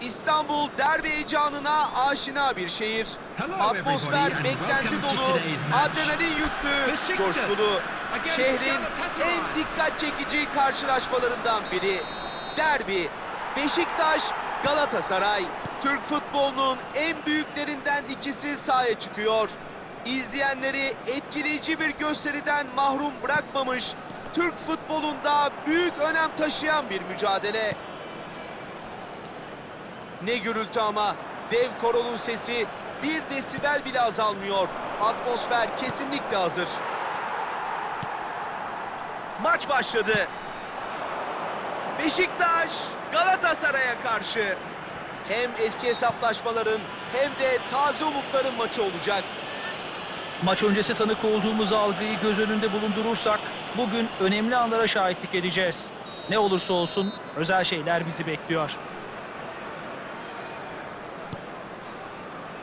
İstanbul derbi heyecanına aşina bir şehir. Atmosfer beklenti dolu, adrenalin yüklü, coşkulu. Şehrin en dikkat çekici karşılaşmalarından biri. Derbi, Beşiktaş, Galatasaray. Türk futbolunun en büyüklerinden ikisi sahaya çıkıyor. İzleyenleri etkileyici bir gösteriden mahrum bırakmamış, Türk futbolunda büyük önem taşıyan bir mücadele. Ne gürültü ama dev koronun sesi bir desibel bile azalmıyor. Atmosfer kesinlikle hazır. Maç başladı. Beşiktaş Galatasaray'a karşı. Hem eski hesaplaşmaların hem de taze umutların maçı olacak. Maç öncesi tanık olduğumuz algıyı göz önünde bulundurursak bugün önemli anlara şahitlik edeceğiz. Ne olursa olsun özel şeyler bizi bekliyor.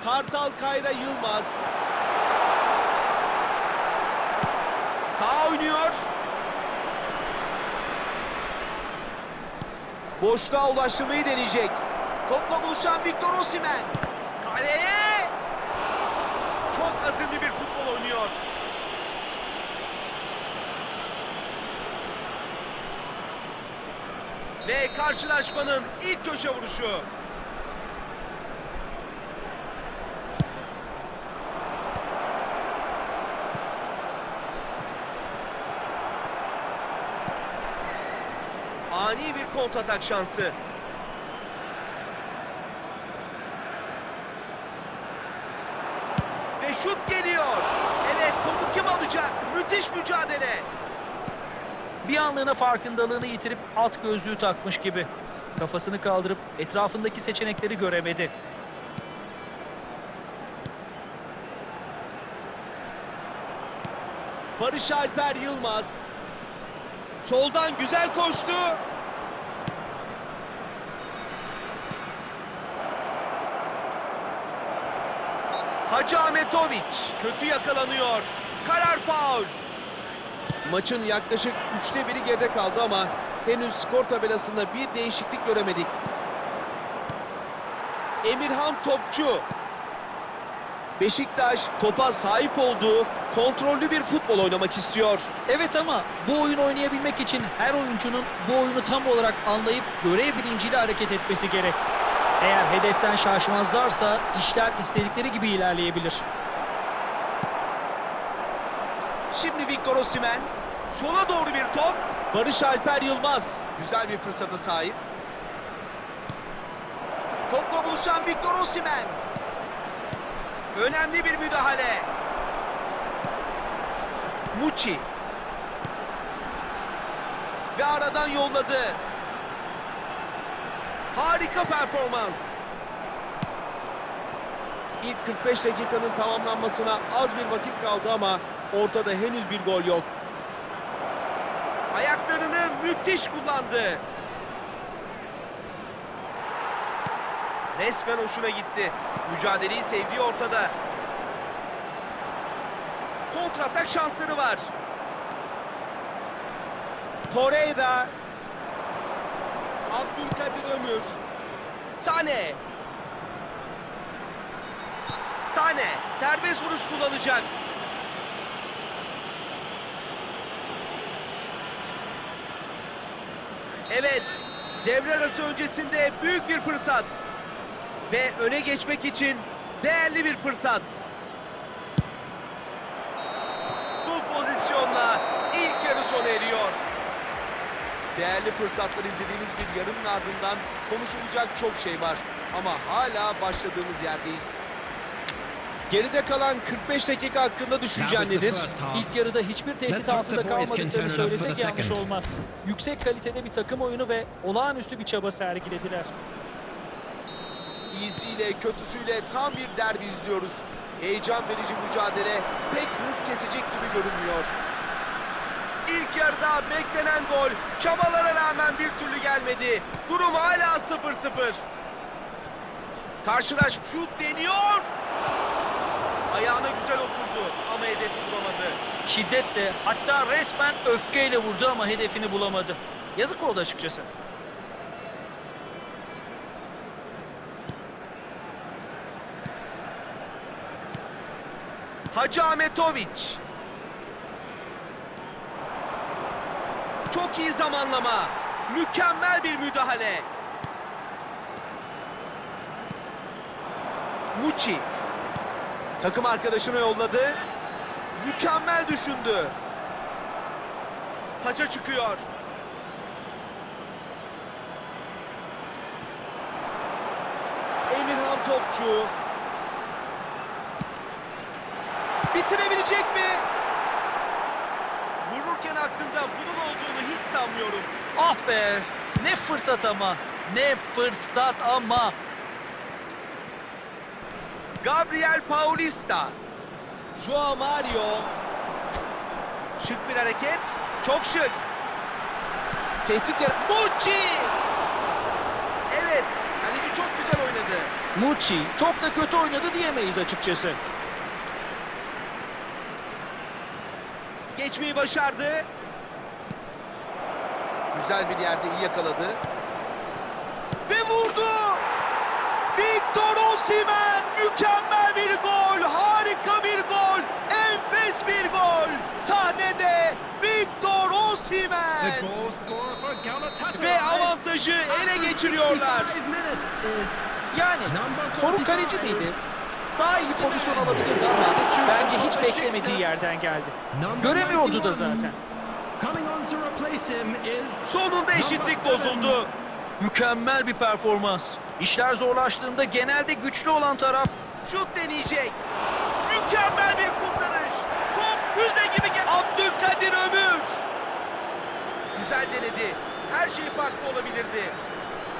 Kartal Kayra Yılmaz. Sağ oynuyor. Boşluğa ulaştırmayı deneyecek. Topla buluşan Victor Osimhen. Kaleye! Çok azimli bir futbol oynuyor. Ve karşılaşmanın ilk köşe vuruşu. Ani bir kontratak şansı. Ve şut geliyor. Evet topu kim alacak? Müthiş mücadele. Bir anlığına farkındalığını yitirip at gözlüğü takmış gibi. Kafasını kaldırıp etrafındaki seçenekleri göremedi. Barış Alper Yılmaz. Soldan güzel koştu. Hacı Ahmetoviç kötü yakalanıyor. Karar faul. Maçın yaklaşık üçte biri geride kaldı ama henüz skor tabelasında bir değişiklik göremedik. Emirhan Topçu Beşiktaş topa sahip olduğu kontrollü bir futbol oynamak istiyor. Evet ama bu oyun oynayabilmek için her oyuncunun bu oyunu tam olarak anlayıp görev bilinciyle hareket etmesi gerek. Eğer hedeften şaşmazlarsa işler istedikleri gibi ilerleyebilir. Şimdi Victor Osimhen. Sola doğru bir top. Barış Alper Yılmaz. Güzel bir fırsata sahip. Topla buluşan Victor Osimhen. Önemli bir müdahale. Muçi. Ve aradan yolladı. Harika performans. İlk 45 dakikanın tamamlanmasına az bir vakit kaldı ama ortada henüz bir gol yok. Ayaklarını müthiş kullandı. Resmen hoşuna gitti. Mücadeleyi sevdiği ortada. Kontratak şansları var. Torreira. Abdülkadir Ömür. Sane. Sane serbest vuruş kullanacak. Evet, devre arası öncesinde büyük bir fırsat. Ve öne geçmek için değerli bir fırsat. Bu pozisyonla ilk yarı sona eriyor. Değerli fırsatlar izlediğimiz bir yarının ardından konuşulacak çok şey var. Ama hala başladığımız yerdeyiz. Geride kalan 45 dakika hakkında düşüncen nedir? İlk yarıda hiçbir tehdit altında kalmadıklarını söylesek yanlış olmaz. Yüksek kalitede bir takım oyunu ve olağanüstü bir çaba sergilediler. İyisiyle kötüsüyle tam bir derbi izliyoruz. Heyecan verici mücadele pek hız kesecek gibi görünmüyor. İlk yarıda beklenen gol çabalara rağmen bir türlü gelmedi. Durum hala 0-0. Karşılaş şut deniyor. Ayağına güzel oturdu ama hedefi bulamadı. Şiddetle hatta resmen öfkeyle vurdu ama hedefini bulamadı. Yazık oldu açıkçası. Hacı Ahmetoviç. Çok iyi zamanlama. Mükemmel bir müdahale. Muçi. Takım arkadaşına yolladı. Mükemmel düşündü. Taça çıkıyor. Emirhan Topçu. Bitirebilecek mi? Vururken aklında bunun olduğunu hiç sanmıyorum. Ah be! Ne fırsat ama! Ne fırsat ama! Gabriel Paulista. Joao Mario. Şık bir hareket. Çok şık. Tehdit yer. Mucci. Evet. Kaleci çok güzel oynadı. Mucci çok da kötü oynadı diyemeyiz açıkçası. Geçmeyi başardı. Güzel bir yerde iyi yakaladı. Ve vurdu. Victor Osimhen mükemmel bir gol. Harika bir gol. Enfes bir gol. Sahnede Victor Osimhen. Ve avantajı ele geçiriyorlar. 65 minutes is Yani sorun kaleci miydi? Daha iyi pozisyon alabilirdi ama bence hiç beklemediği yerden geldi. Göremiyordu da 91. zaten. Sonunda eşitlik bozuldu. Mükemmel bir performans. İşler zorlaştığında genelde güçlü olan taraf Şut deneyecek. Mükemmel bir kurtarış. Top füze gibi gel. Abdülkadir Ömür. Güzel denedi. Her şey farklı olabilirdi.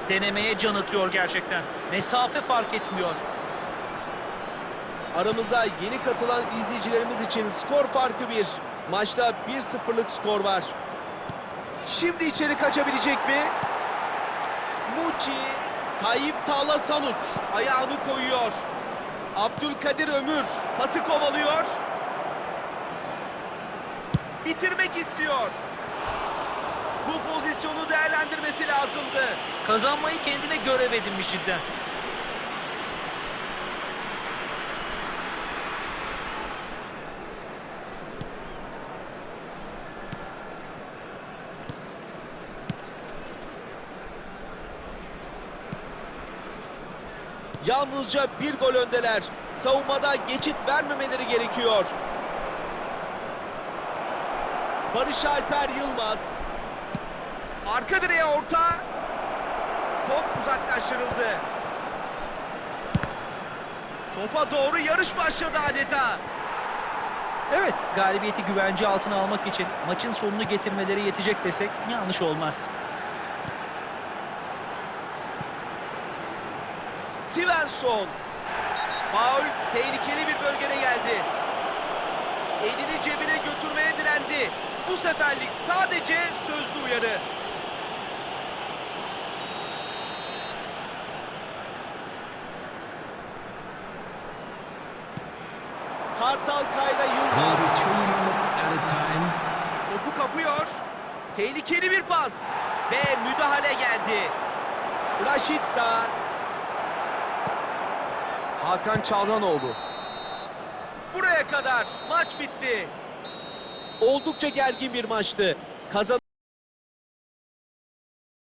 denemeye can atıyor gerçekten. Mesafe fark etmiyor. Aramıza yeni katılan izleyicilerimiz için skor farkı bir. Maçta 1-0'lık skor var. Şimdi içeri kaçabilecek mi? Muçi, Tayyip Tağla Sanuç ayağını koyuyor. Abdülkadir Ömür pası kovalıyor. Bitirmek istiyor. Bu pozisyonu değerlendirmesi lazımdı. Kazanmayı kendine görev edinmiş cidden. Yalnızca bir gol öndeler. Savunmada geçit vermemeleri gerekiyor. Barış Alper Yılmaz. Arka direğe orta. Top uzaklaştırıldı. Topa doğru yarış başladı adeta. Evet, galibiyeti güvence altına almak için maçın sonunu getirmeleri yetecek desek yanlış olmaz. Svensson. Faul tehlikeli bir bölgede geldi. Elini cebine götürmeye direndi. Bu seferlik sadece sözlü uyarı. Kartal Kayra Yılmaz. Topu kapıyor. Tehlikeli bir pas. Ve müdahale geldi. Raşitsa. Hakan Çalhanoğlu. Buraya kadar maç bitti. Oldukça gergin bir maçtı. Kazan